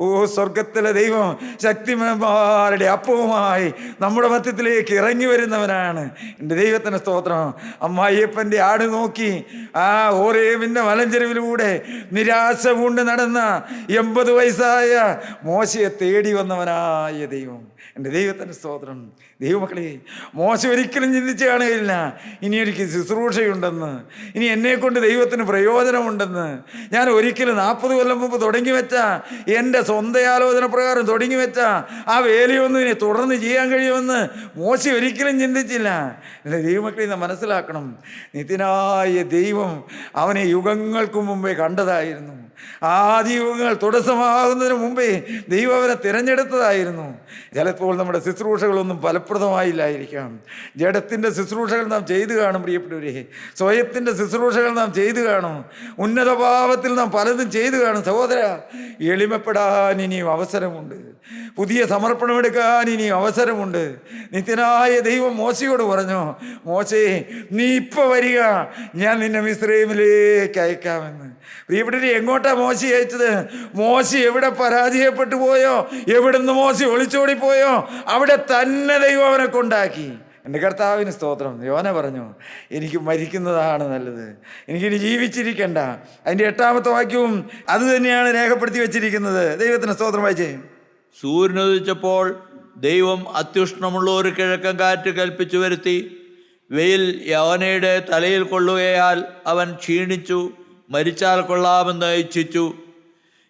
ഓ സ്വർഗത്തിലെ ദൈവം ശക്തിമാരുടെ അപ്പവുമായി നമ്മുടെ മധ്യത്തിലേക്ക് ഇറങ്ങി വരുന്നവനാണ്. എന്റെ ദൈവത്തിന്റെ സ്തോത്രം. അമ്മായിയെ അയ്യപ്പന്റെ ആട് നോക്കി. ആ ഓരേവിന്റെ മലഞ്ചെരുവിലൂടെ നിരാശ കൊണ്ട് നടന്ന എൺപത് വയസ്സായ മോശയെ തേടി വന്നവനായ ദൈവം. എന്റെ ദൈവത്തിന്റെ സ്തോത്രം. ദൈവമക്കളെ മോശം ഒരിക്കലും ചിന്തിച്ച് കാണുകയില്ല. ഇനി എനിക്ക് ശുശ്രൂഷയുണ്ടെന്ന്. ഇനി എന്നെക്കൊണ്ട് ദൈവത്തിന് പ്രയോജനമുണ്ടെന്ന്. ഞാൻ ഒരിക്കലും നാൽപ്പത് കൊല്ലം മുമ്പ് തുടങ്ങി വെച്ച എന്റെ സ്വന്തം ആലോചന പ്രകാരം തുടങ്ങി വെച്ച ആ വേലയൊന്നും ഇനി തുടർന്ന് ചെയ്യാൻ കഴിയുമെന്ന് മോശം ഒരിക്കലും ചിന്തിച്ചില്ല. എന്റെ ദൈവമക്കളെ ഇന്ന് മനസ്സിലാക്കണം. നിത്യനായ ദൈവം അവനെ യുഗങ്ങൾക്ക് മുമ്പേ കണ്ടതായിരുന്നു. ആദിയുഗങ്ങൾ തുടസമാകുന്നതിന് മുമ്പേ ദൈവം അവരെ തിരഞ്ഞെടുത്തതായിരുന്നു. ചിലപ്പോൾ നമ്മുടെ ശുശ്രൂഷകളൊന്നും ഫലപ്രദമായില്ലായിരിക്കാം. ജഡത്തിന്റെ ശുശ്രൂഷകൾ നാം ചെയ്തു കാണും പ്രിയപ്പെട്ടവരെ. സ്വയത്തിന്റെ ശുശ്രൂഷകൾ നാം ചെയ്തു കാണും. ഉന്നത ഭാവത്തിൽ നാം പലതും ചെയ്തു കാണും. സഹോദര എളിമപ്പെടാൻ ഇനിയും അവസരമുണ്ട്. പുതിയ സമർപ്പണമെടുക്കാൻ ഇനിയും അവസരമുണ്ട്. നിത്യനായ ദൈവം മോശയോട് പറഞ്ഞു മോശേ നീ ഇപ്പോൾ വരിക. ഞാൻ നിന്നെ മിശ്രൈമിലേക്ക് അയക്കാമെന്ന്. പ്രിയപ്പെട്ടവരെ എങ്ങോട്ടാ മോശി അയച്ചത്? മോശി എവിടെ പരാജയപ്പെട്ടു പോയോ? എവിടുന്ന് മോശി ഒളിച്ചോടിപ്പോയോ അവിടെ തന്നെ ദൈവം അവനെ കൊണ്ടാക്കി. എന്റെ കർത്താവിന് സ്തോത്രം. യോന പറഞ്ഞു എനിക്ക് മരിക്കുന്നതാണ് നല്ലത്. എനിക്കിനി ജീവിച്ചിരിക്കണ്ട. അതിന്റെ എട്ടാമത്തെ വാക്യവും അത് തന്നെയാണ് രേഖപ്പെടുത്തി വെച്ചിരിക്കുന്നത്. ദൈവത്തിന് സ്തോത്രം വായിച്ചേ. സൂര്യനുദിച്ചപ്പോൾ ദൈവം അത്യുഷ്ണമുള്ള ഒരു കിഴക്കൻ കാറ്റ് കൽപ്പിച്ചു വരുത്തി. വെയിൽ യവനയുടെ തലയിൽ കൊള്ളുകയാൽ അവൻ ക്ഷീണിച്ചു. മരിച്ചാൽ കൊള്ളാമെന്ന് ഇച്ഛിച്ചു.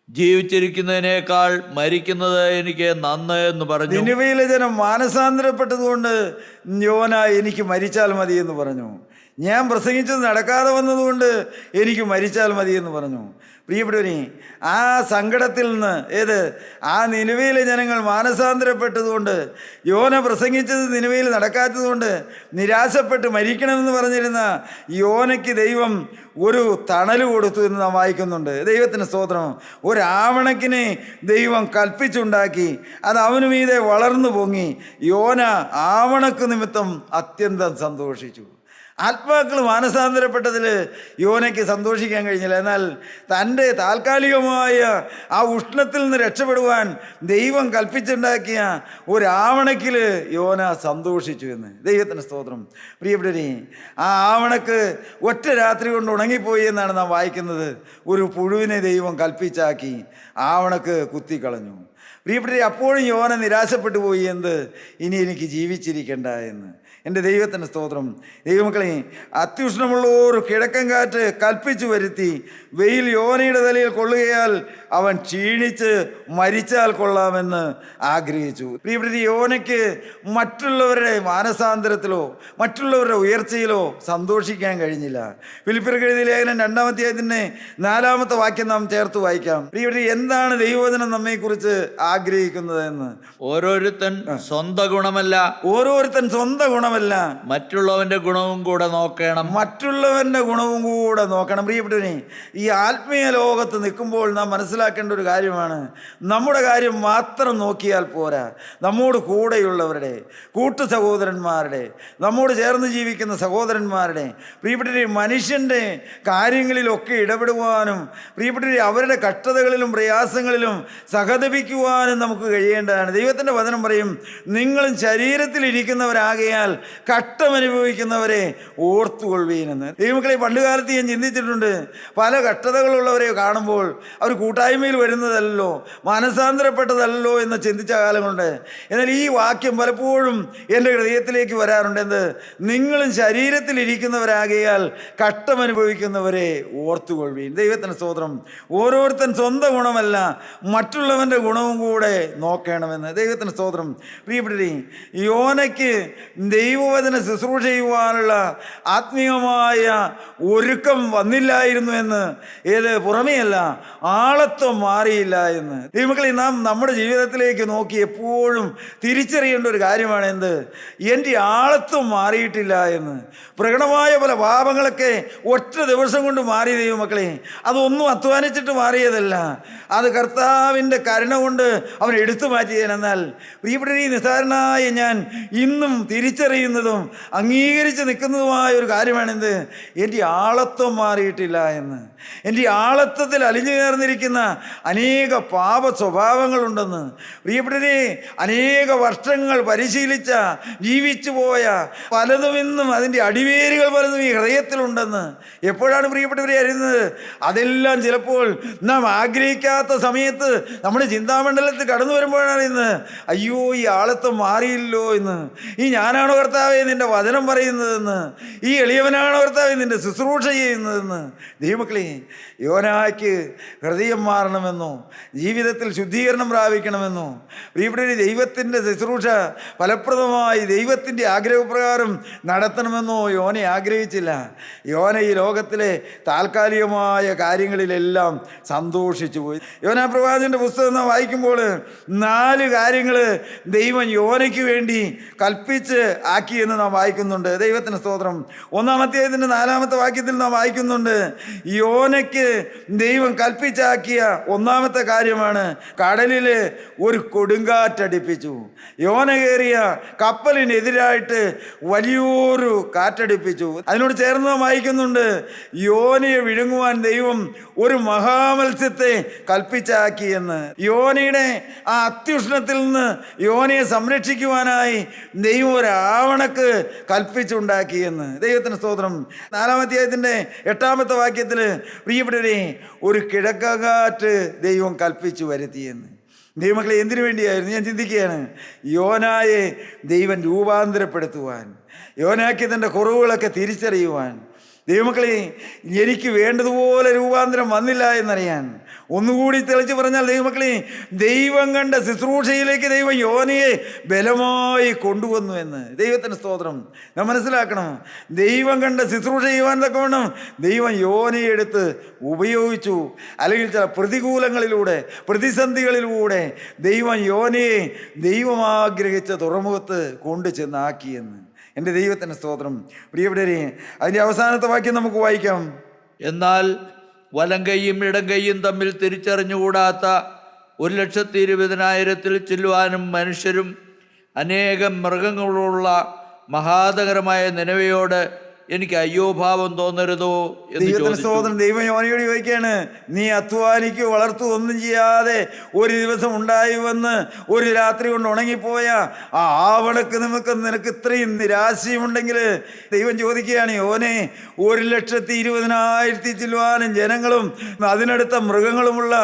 ജീവിച്ചിരിക്കുന്നതിനേക്കാൾ മരിക്കുന്നത് എനിക്ക് നന്ന് എന്ന് പറഞ്ഞു. നിനുവയിലെ ജനം മാനസാന്തരപ്പെട്ടതുകൊണ്ട് യോന എനിക്ക് മരിച്ചാൽ മതി എന്ന് പറഞ്ഞു. ഞാൻ പ്രസംഗിച്ചത് നടക്കാതെ വന്നതുകൊണ്ട് എനിക്ക് മരിച്ചാൽ മതി എന്ന് പറഞ്ഞു. പ്രിയപ്പെട്ടവനെ ആ സങ്കടത്തിൽ നിന്ന് ഏത്? ആ നിലവിലെ ജനങ്ങൾ മാനസാന്തരപ്പെട്ടതുകൊണ്ട് യോന പ്രസംഗിച്ചത് നിലവിൽ നടക്കാത്തതുകൊണ്ട് നിരാശപ്പെട്ട് മരിക്കണമെന്ന് പറഞ്ഞിരുന്ന യോനയ്ക്ക് ദൈവം ഒരു തണൽ കൊടുത്തു എന്ന് നാം വായിക്കുന്നുണ്ട്. ദൈവത്തിന് സ്തോത്രം ഒരാവണക്കിനെ ദൈവം കൽപ്പിച്ചുണ്ടാക്കി അത് അവനുമീതെ വളർന്നു പൊങ്ങി. യോന ആവണക്ക് നിമിത്തം അത്യന്തം സന്തോഷിച്ചു. ആത്മാക്കൾ മാനസാന്തരപ്പെട്ടതിൽ യോനയ്ക്ക് സന്തോഷിക്കാൻ കഴിഞ്ഞില്ല. എന്നാൽ തന്റെ താൽക്കാലികമായ ആ ഉഷ്ണത്തിൽ നിന്ന് രക്ഷപ്പെടുവാൻ ദൈവം കൽപ്പിച്ചുണ്ടാക്കിയ ഒരാവണക്കിൽ യോന സന്തോഷിച്ചു എന്ന്. ദൈവത്തിന് സ്തോത്രം. പ്രിയപ്പെട്ടവരെ ആ ആവണക്ക് ഒറ്റ രാത്രി കൊണ്ട് ഉണങ്ങിപ്പോയി എന്നാണ് നാം വായിക്കുന്നത്. ഒരു പുഴുവിനെ ദൈവം കൽപ്പിച്ചാക്കി ആവണക്ക് കുത്തിക്കളഞ്ഞു. പ്രിയപ്പെട്ടവരെ അപ്പോഴും യോന നിരാശപ്പെട്ടു പോയി. എന്ത്? ഇനി എനിക്ക് ജീവിച്ചിരിക്കണ്ട എന്ന്. എന്റെ ദൈവത്തിന്റെ സ്തോത്രം. ദൈവമക്കളെ അത്യുഷ്ണമുള്ള ഒരു കിഴക്കൻ കാറ്റ് കൽപ്പിച്ചു വരുത്തി വെയിൽ യോനയുടെ തലയിൽ കൊള്ളുകയാൽ അവൻ ക്ഷീണിച്ച് മരിച്ചാൽ കൊള്ളാമെന്ന് ആഗ്രഹിച്ചു. ഇവിടെ യോനയ്ക്ക് മറ്റുള്ളവരുടെ മാനസാന്തരത്തിലോ മറ്റുള്ളവരുടെ ഉയർച്ചയിലോ സന്തോഷിക്കാൻ കഴിഞ്ഞില്ല. ഫിലിപ്പിയർക്ക് എഴുതിയ ലേഖനം രണ്ടാമത്തെ അതിന്റെ നാലാമത്തെ വാക്യം നാം ചേർത്ത് വായിക്കാം. ഇവിടെ എന്താണ് ദൈവവചനം നമ്മെക്കുറിച്ച് ആഗ്രഹിക്കുന്നത് എന്ന് ഓരോരുത്തൻ സ്വന്തം ഗുണമല്ല. ഓരോരുത്തൻ സ്വന്തം ഗുണമല്ല. മറ്റുള്ളവന്റെ ഗുണവും കൂടെ നോക്കണം. മറ്റുള്ളവന്റെ ഗുണവും കൂടെ നോക്കണം. പ്രിയപ്പെട്ടവനെ ഈ ആത്മീയ ലോകത്ത് നിൽക്കുമ്പോൾ നാം മനസ്സിലാക്കേണ്ട ഒരു കാര്യമാണ്. നമ്മുടെ കാര്യം മാത്രം നോക്കിയാൽ പോരാ. നമ്മോട് കൂടെയുള്ളവരുടെ കൂട്ടു സഹോദരന്മാരുടെ നമ്മോട് ചേർന്ന് ജീവിക്കുന്ന സഹോദരന്മാരുടെ പ്രിയപ്പെട്ടവരെ മനുഷ്യന്റെ കാര്യങ്ങളിലൊക്കെ ഇടപെടുവാനും പ്രിയപ്പെട്ടവരെ അവരുടെ കഷ്ടതകളിലും പ്രയാസങ്ങളിലും സഹതപിക്കുവാനും നമുക്ക് കഴിയേണ്ടതാണ്. ദൈവത്തിന്റെ വചനം പറയും നിങ്ങളും ശരീരത്തിലിരിക്കുന്നവരാകയാൽ കഷ്ടം അനുഭവിക്കുന്നവരെ ഓർത്തുകൊള്ളുവീനെന്ന് ദൈവമക്കളെ പണ്ടുകാലത്ത് ഞാൻ ചിന്തിച്ചിട്ടുണ്ട് പല കഷ്ടതകളുള്ളവരെ കാണുമ്പോൾ അവർ കൂട്ടായ്മയിൽ വരുന്നതല്ലോ മാനസാന്തരപ്പെട്ടതല്ലോ എന്ന് ചിന്തിച്ച കാലങ്ങളുണ്ട്. എന്നാൽ ഈ വാക്യം പലപ്പോഴും എന്റെ ഹൃദയത്തിലേക്ക് വരാറുണ്ട് എന്ത്? നിങ്ങളും ശരീരത്തിലിരിക്കുന്നവരാകിയാൽ കഷ്ടം അനുഭവിക്കുന്നവരെ ഓർത്തുകൊള്ളുവീൻ. ദൈവത്തിന് സ്തോത്രം ഓരോരുത്തൻ സ്വന്തം ഗുണമല്ല മറ്റുള്ളവന്റെ ഗുണവും കൂടെ നോക്കണമെന്ന്. ദൈവത്തിന് സ്തോത്രം പ്രിയപ്പെട്ടേ യോനയ്ക്ക് ദൈവവചന ശുശ്രൂഷ ചെയ്യുവാനുള്ള ആത്മീയമായ ഒരുക്കം വന്നില്ലായിരുന്നു എന്ന്. ഏത്? പുറമെയല്ല ആളത്വം മാറിയില്ല എന്ന്. ദൈവമക്കളെ നാം നമ്മുടെ ജീവിതത്തിലേക്ക് നോക്കി എപ്പോഴും തിരിച്ചറിയേണ്ട ഒരു കാര്യമാണ് എന്ത്? എന്റെ ആളത്വം മാറിയിട്ടില്ല എന്ന്. പ്രകടമായ പല പാപങ്ങളൊക്കെ ഒറ്റ ദിവസം കൊണ്ട് മാറി ദൈവമക്കളെ. അതൊന്നും അധ്വാനിച്ചിട്ട് മാറിയതല്ല. അത് കർത്താവിന്റെ കരുണ കൊണ്ട് അവൻ എടുത്തു മാറ്റിയതെന്നാൽ പ്രിയപ്പെട്ട ഈ നിസ്സാരനായ ഞാൻ ഇന്നും തിരിച്ചറിയുന്നതും അംഗീകരിച്ച് നിൽക്കുന്നതുമായ ഒരു കാര്യമാണെന്ത് എന്റെ ആളത്വം മാറിയിട്ടില്ല എന്ന്. എന്റെ ആളത്വത്തിൽ അലിഞ്ഞു ചേർന്നിരിക്കുന്ന അനേക പാപ സ്വഭാവങ്ങളുണ്ടെന്ന്. പ്രിയപ്പെട്ടവരെ അനേക വർഷങ്ങൾ പരിശീലിച്ച ജീവിച്ചു പോയ പലതും ഇന്നും അതിന്റെ അടിവേരുകൾ പലതും ഈ ഹൃദയത്തിലുണ്ടെന്ന് എപ്പോഴാണ് പ്രിയപ്പെട്ടവരെ അറിയുന്നത്? അതെല്ലാം ചിലപ്പോൾ നാം ആഗ്രഹിക്കാത്ത സമയത്ത് നമ്മുടെ ചിന്താമണ്ഡലത്തിൽ കടന്നു വരുമ്പോഴാണ് അറിയുന്നത്. അയ്യോ ഈ ആളത്വം മാറിയില്ലോ എന്ന്. ഈ ഞാനാണോ കർത്താവേ നിന്റെ വചനം പറയുന്നതെന്ന്. ഈ എളിയവനാണോ കർത്താവേ നിന്റെ ശുശ്രൂഷ ചെയ്യുന്നതെന്ന്. ദൈവമക്കളെ യോനായ്ക്ക് ഹൃദയം മാറണമെന്നോ ജീവിതത്തിൽ ശുദ്ധീകരണം പ്രാപിക്കണമെന്നോ പ്രിയപ്പെട്ട ദൈവത്തിന്റെ ശുശ്രൂഷ ഫലപ്രദമായി ദൈവത്തിന്റെ ആഗ്രഹപ്രകാരം നടത്തണമെന്നോ യോനെ ആഗ്രഹിച്ചില്ല. യോന ഈ ലോകത്തിലെ താൽക്കാലികമായ കാര്യങ്ങളിലെല്ലാം സന്തോഷിച്ചു പോയി. യോനാ പ്രവാചന്റെ പുസ്തകം വായിക്കുമ്പോൾ നാല് കാര്യങ്ങൾ ദൈവം യോനയ്ക്ക് വേണ്ടി കൽപ്പിച്ച് ആക്കിയെന്ന് നാം വായിക്കുന്നുണ്ട്. ദൈവത്തിന് സ്തോത്രം. ഒന്നാമത്തെ ഇതിന്റെ നാലാമത്തെ വാക്യത്തിൽ നാം വായിക്കുന്നുണ്ട്. യോനയ്ക്ക് ദൈവം കൽപ്പിച്ചാക്കിയ ഒന്നാമത്തെ കാര്യമാണ് കടലിൽ ഒരു കൊടുങ്കാറ്റടിപ്പിച്ചു. യോന കയറിയ കപ്പലിനെതിരായിട്ട് വലിയൊരു കാറ്റടിപ്പിച്ചു. അതിനോട് ചേർന്ന് വായിക്കുന്നുണ്ട് യോനയെ വിഴുങ്ങുവാൻ ദൈവം ഒരു മഹാമത്സ്യത്തെ കൽപ്പിച്ചാക്കി എന്ന്. യോനയുടെ ആ അത്യുഷ്ണത്തിൽ നിന്ന് യോനയെ സംരക്ഷിക്കുവാനായി ദൈവം ഒരു ആവണക്ക് കൽപ്പിച്ചുണ്ടാക്കി എന്ന്. ദൈവത്തിന് സ്തോത്രം. നാലാമധ്യായത്തിന്റെ എട്ടാമത്തെ വാക്യത്തിൽ പ്രിയപ്പെട്ടവരെ ഒരു കിഴക്കാറ്റ് ദൈവം കൽപ്പിച്ചു വരുത്തിയെന്ന്. ദൈവമക്കളെ എന്തിനു വേണ്ടിയായിരുന്നു? ഞാൻ ചിന്തിക്കുകയാണ്. യോനായെ ദൈവം രൂപാന്തരപ്പെടുത്തുവാൻ യോനാക്ക് തന്റെ കുറവുകളൊക്കെ തിരിച്ചറിയുവാൻ. ദൈവമക്കളെ എനിക്ക് വേണ്ടതുപോലെ രൂപാന്തരം വന്നില്ല എന്നറിയാൻ ഒന്നുകൂടി തെളിച്ച് പറഞ്ഞാൽ ദൈവമക്കളെ ദൈവം കണ്ട ശുശ്രൂഷയിലേക്ക് ദൈവം യോനയെ ബലമായി കൊണ്ടുവന്നു എന്ന്. ദൈവത്തിന് സ്തോത്രം. നാം മനസ്സിലാക്കണം ദൈവം കണ്ട ശുശ്രൂഷ ചെയ്യുവാൻ തക്കവണ്ണം ദൈവം യോനയെ എടുത്ത് ഉപയോഗിച്ചു. അല്ലെങ്കിൽ ചില പ്രതികൂലങ്ങളിലൂടെ പ്രതിസന്ധികളിലൂടെ ദൈവം യോനയെ ദൈവമാഗ്രഹിച്ച തുറമുഖത്ത് കൊണ്ടു ചെന്നാക്കിയെന്ന് എന്റെ ദൈവത്തിന്റെ സ്തോത്രം. പ്രിയപ്പെട്ടവരെ അതിന്റെ അവസാനത്തെ വാക്യം നമുക്ക് വായിക്കാം. എന്നാൽ വലം കൈയും ഇടം കൈയും തമ്മിൽ തിരിച്ചറിഞ്ഞുകൂടാത്ത ഒരു ലക്ഷത്തി ഇരുപതിനായിരത്തിൽ ചെല്ലുവാനും മനുഷ്യരും അനേകം മൃഗങ്ങളുള്ള മഹാതകരമായ നിലവയോട് എനിക്ക് അയ്യോഭാവം തോന്നരുതോ ദൈവത്തിന് സ്തോത്രം ദൈവം യോനിയോട് ചോദിക്കുകയാണ് നീ അധ്വാനിക്ക് വളർത്തു ഒന്നും ചെയ്യാതെ ഒരു ദിവസം ഉണ്ടായി വന്ന് ഒരു രാത്രി കൊണ്ട് ഉണങ്ങിപ്പോയ ആ ആവണക്ക് നമുക്ക് നിനക്ക് ഇത്രയും നിരാശയുമുണ്ടെങ്കിൽ ദൈവം ചോദിക്കുകയാണ് യോനെ ഒരു ലക്ഷത്തി ഇരുപതിനായിരത്തി ചില്ലുവാനും ജനങ്ങളും അതിനടുത്ത മൃഗങ്ങളുമുള്ള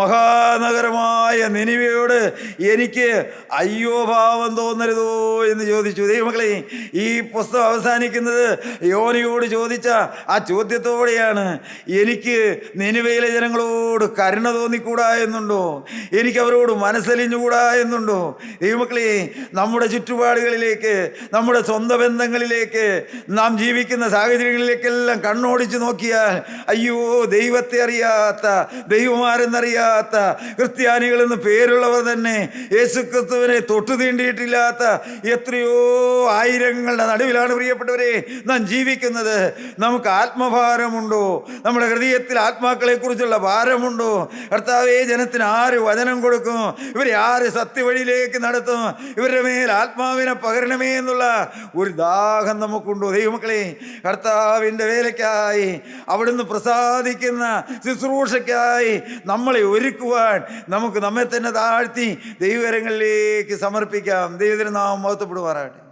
മഹാനഗരമായ നിനിവയോട് എനിക്ക് അയ്യോ ഭാവം തോന്നരുതോ എന്ന് ചോദിച്ചു. ദൈവമക്കളെ ഈ പുസ്തകം അവസാനിക്കുന്നത് യോനിയോട് ചോദിച്ച ആ ചോദ്യത്തോടെയാണ് എനിക്ക് നിനുവയിലെ ജനങ്ങളോട് കരുണ തോന്നിക്കൂടാ എന്നുണ്ടോ? എനിക്ക് അവരോട് മനസ്സലിഞ്ഞുകൂടാ എന്നുണ്ടോ? ദൈവമക്കളെ നമ്മുടെ ചുറ്റുപാടുകളിലേക്ക് നമ്മുടെ സ്വന്തം ബന്ധങ്ങളിലേക്ക് നാം ജീവിക്കുന്ന സാഹചര്യങ്ങളിലേക്കെല്ലാം കണ്ണോടിച്ച് നോക്കിയാൽ അയ്യോ ദൈവത്തെ അറിയാത്ത ദൈവമാരെന്നറിയാത്ത ക്രിസ്ത്യാനികളെന്ന് പേരുള്ളവർ തന്നെ യേശുക്രിസ്തുവിനെ തൊട്ടു തീണ്ടിയിട്ടില്ലാത്ത എത്രയോ ആയിരങ്ങളുടെ നടുവിലാണ് പ്രിയപ്പെട്ടവരെ നാം ജീവിക്കുന്നത് നമുക്ക് ആത്മഭാരമുണ്ടോ? നമ്മുടെ ഹൃദയത്തിൽ ആത്മാക്കളെക്കുറിച്ചുള്ള ഭാരമുണ്ടോ? കർത്താവേ ജനത്തിന് ആര് വചനം കൊടുക്കും? ഇവരെ ആര് സത്യവഴിയിലേക്ക് നടത്തും? ഇവരുടെ മേൽ ആത്മാവിനെ പകരണമേ എന്നുള്ള ഒരു ദാഹം നമുക്കുണ്ടോ? ദൈവമക്കളെ കർത്താവിന്റെ വേലയ്ക്കായി അവിടുന്ന് പ്രസാദിക്കുന്ന ശുശ്രൂഷയ്ക്കായി നമ്മളെ ഒരുക്കുവാൻ നമുക്ക് നമ്മെ തന്നെ താഴ്ത്തി ദൈവകരങ്ങളിലേക്ക് സമർപ്പിക്കാം. ദൈവത്തിന് നാം മഹത്വപ്പെടുവാറാട്ടെ